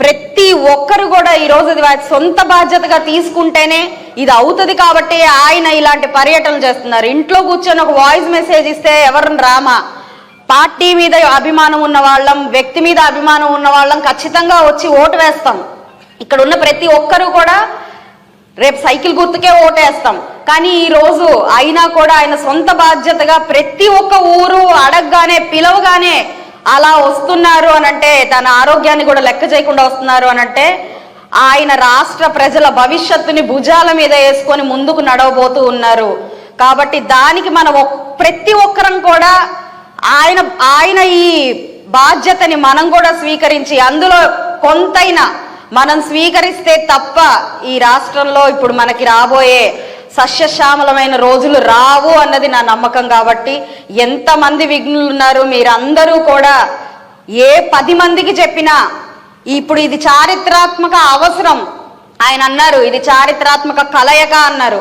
ప్రతి ఒక్కరు కూడా ఈరోజు ఇది వారి సొంత బాధ్యతగా తీసుకుంటేనే ఇది అవుతుంది కాబట్టి ఆయన ఇలాంటి పర్యటనలు చేస్తున్నారు. ఇంట్లో కూర్చొని ఒక వాయిస్ మెసేజ్ ఇస్తే ఎవరిని రామా? పార్టీ మీద అభిమానం ఉన్న వాళ్ళం వ్యక్తి మీద అభిమానం ఉన్న వాళ్ళం ఖచ్చితంగా వచ్చి ఓటు వేస్తాం. ఇక్కడ ఉన్న ప్రతి ఒక్కరూ కూడా రేపు సైకిల్ గుర్తుకే ఓటేస్తాం. కానీ ఈ రోజు అయినా కూడా ఆయన సొంత బాధ్యతగా ప్రతి ఒక్క ఊరు అడగగానే పిలవగానే అలా వస్తున్నారు అని అంటే తన ఆరోగ్యాన్ని కూడా లెక్క చేయకుండా వస్తున్నారు అని అంటే ఆయన రాష్ట్ర ప్రజల భవిష్యత్తుని భుజాల మీద వేసుకొని ముందుకు నడవబోతూ ఉన్నారు. కాబట్టి దానికి మన ప్రతి ఒక్కరం కూడా ఆయన ఆయన ఈ బాధ్యతని మనం కూడా స్వీకరించి అందులో కొంతైనా మనం స్వీకరిస్తే తప్ప ఈ రాష్ట్రంలో ఇప్పుడు మనకి రాబోయే సస్యశ్యామలమైన రోజులు రావు అన్నది నా నమ్మకం కాబట్టి ఎంతమంది విఘ్నులు ఉన్నారు మీరందరూ కూడా ఏ పది మందికి చెప్పినా ఇప్పుడు ఇది చారిత్రాత్మక అవసరం. ఆయన అన్నారు ఇది చారిత్రాత్మక కలయిక అన్నారు.